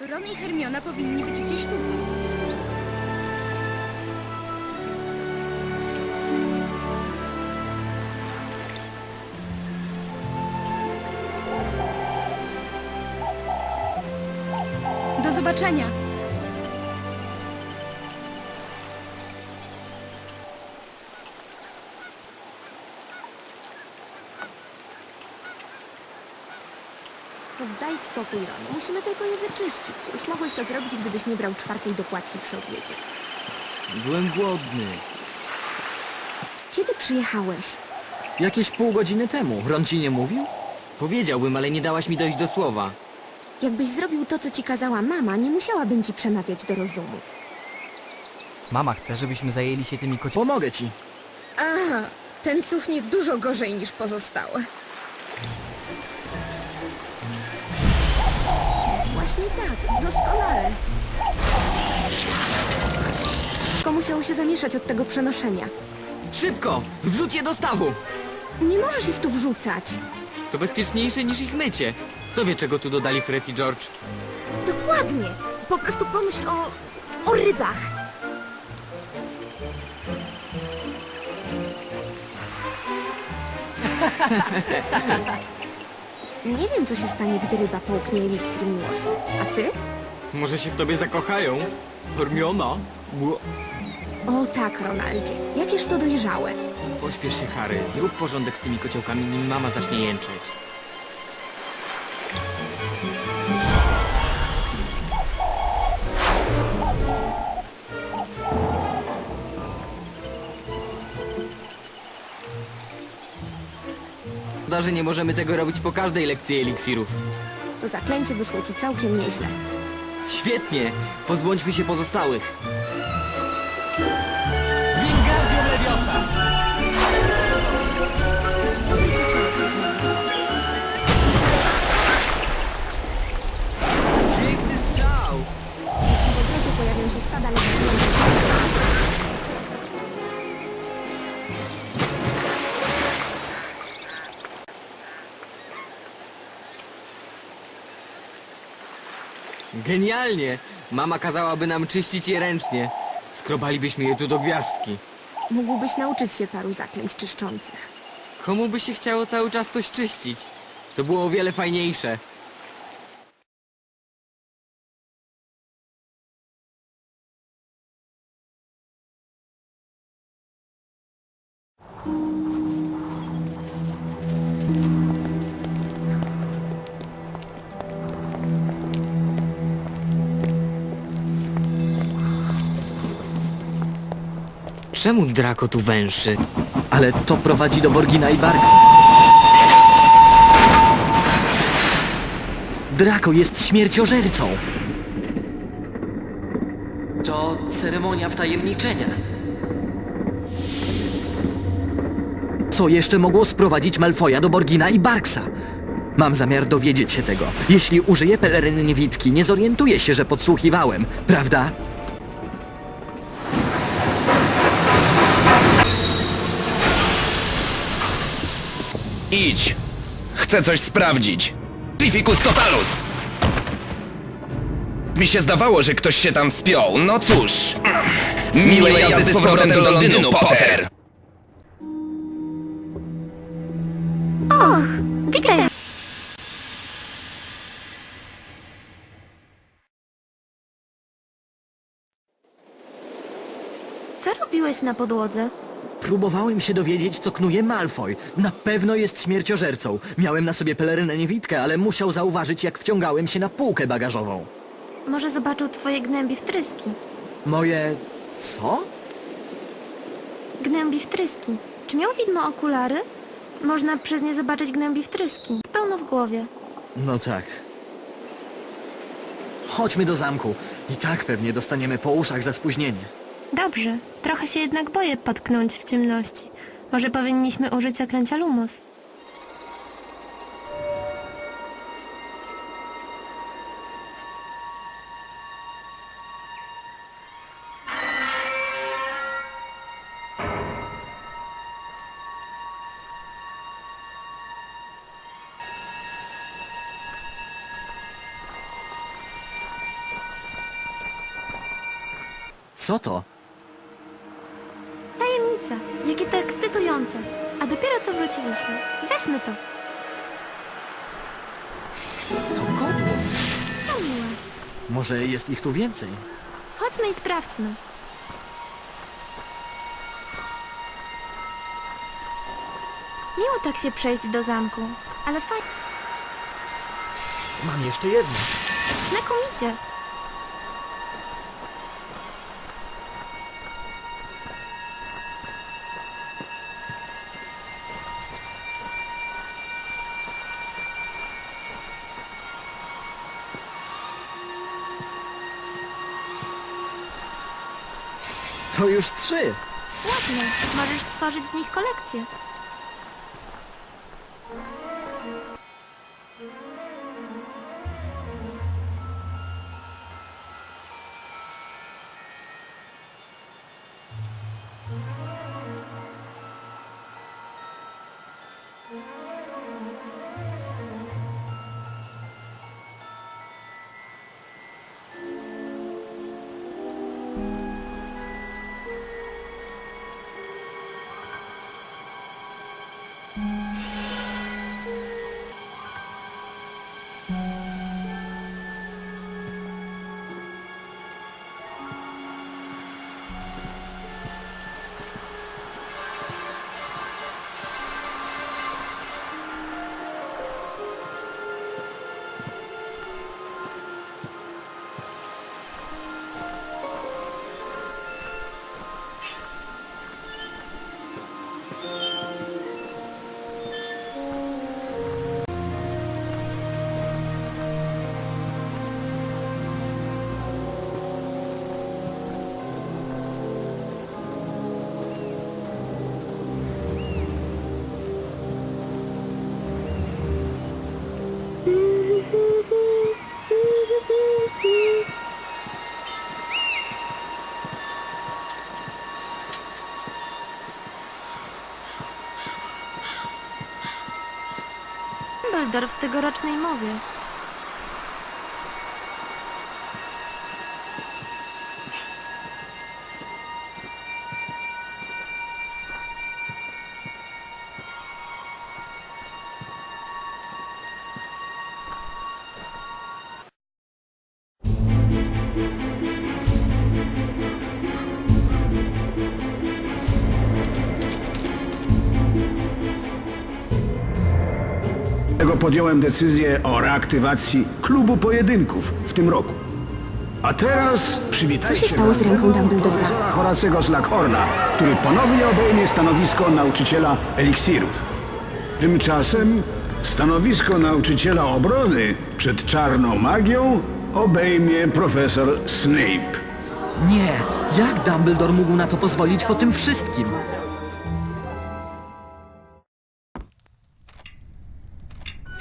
Ron i Hermiona powinni być gdzieś tu. Do zobaczenia. Daj spokój, Ron. Musimy tylko je wyczyścić. Już mogłeś to zrobić, gdybyś nie brał czwartej dokładki przy obiedzie. Byłem głodny. Kiedy przyjechałeś? Jakieś pół godziny temu. Ron ci nie mówił? Powiedziałbym, ale nie dałaś mi dojść do słowa. Jakbyś zrobił to, co ci kazała mama, nie musiałabym ci przemawiać do rozumu. Mama chce, żebyśmy zajęli się tymi kociami. Pomogę ci. Aha, ten cuchnie dużo gorzej niż pozostałe. Właśnie tak, doskonale. Tylko musiało się zamieszać od tego przenoszenia. Szybko! Wrzuć je do stawu! Nie możesz ich tu wrzucać. To bezpieczniejsze niż ich mycie. Kto wie, czego tu dodali Fred i George? Dokładnie. Po prostu pomyśl o... o rybach. Nie wiem, co się stanie, gdy ryba połknie eliksir miłosny. A ty? Może się w tobie zakochają? Hermiona? Bło- O tak, Ronaldzie. Jakież to dojrzałe. Pośpiesz się, Harry. Zrób porządek z tymi kociołkami, nim mama zacznie jęczeć. Szkoda, że nie możemy tego robić po każdej lekcji eliksirów. To zaklęcie wyszło ci całkiem nieźle. Świetnie! Pozbądźmy się pozostałych. Genialnie! Mama kazałaby nam czyścić je ręcznie. Skrobalibyśmy je tu do gwiazdki. mógłbyś nauczyć się paru zaklęć czyszczących. Komu by się chciało cały czas coś czyścić? To było o wiele fajniejsze. Czemu Draco tu węszy? Ale to prowadzi do Borgina i Barksa. Draco jest śmierciożercą. To ceremonia wtajemniczenia. Co jeszcze mogło sprowadzić Malfoja do Borgina i Barksa? Mam zamiar dowiedzieć się tego. Jeśli użyję peleryny niewidki, nie zorientuję się, że podsłuchiwałem, prawda? Idź! Chcę coś sprawdzić. Trificus totalus! Mi się zdawało, że ktoś się tam spiął. No cóż. Miłej jazdy z powrotem do Londynu, Potter! Witaj! Co robiłeś na podłodze? Próbowałem się dowiedzieć, co knuje Malfoy. Na pewno jest śmierciożercą. Miałem na sobie pelerynę niewidkę, ale musiał zauważyć, jak wciągałem się na półkę bagażową. Może zobaczył twoje gnębi wtryski. Moje... co? Gnębi wtryski. Czy miał widmo okulary? Można przez nie zobaczyć gnębi wtryski. Pełno w głowie. No tak. Chodźmy do zamku. I tak pewnie dostaniemy po uszach za spóźnienie. Dobrze, trochę się jednak boję potknąć w ciemności. Może powinniśmy użyć zaklęcia Lumos. Co to? A dopiero co wróciliśmy. Weźmy to. To godło. To miłe. Może jest ich tu więcej? Chodźmy i sprawdźmy. Miło tak się przejść do zamku, ale fajnie. Mam jeszcze jedno. Znakomicie. To już trzy. Ładne. Możesz stworzyć z nich kolekcję. Dumbledore w tegorocznej mowie. Podjąłem decyzję o reaktywacji klubu pojedynków w tym roku. A teraz przywitajcie Co się stało z ręką Dumbledora? profesora Horacego Slackhorna, który ponownie obejmie stanowisko nauczyciela eliksirów. Tymczasem stanowisko nauczyciela obrony przed czarną magią obejmie profesor Snape. Nie. Jak Dumbledore mógł na to pozwolić po tym wszystkim?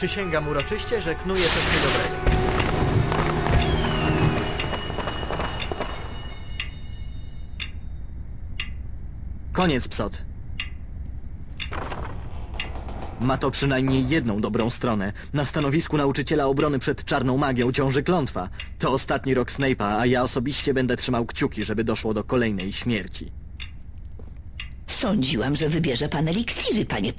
Przysięgam uroczyście, że knuję coś niedobrego. Koniec, psot. Ma to przynajmniej jedną dobrą stronę. Na stanowisku nauczyciela obrony przed czarną magią ciąży klątwa. To ostatni rok Snape'a, a ja osobiście będę trzymał kciuki, żeby doszło do kolejnej śmierci. Sądziłam, że wybierze pan eliksiry, panie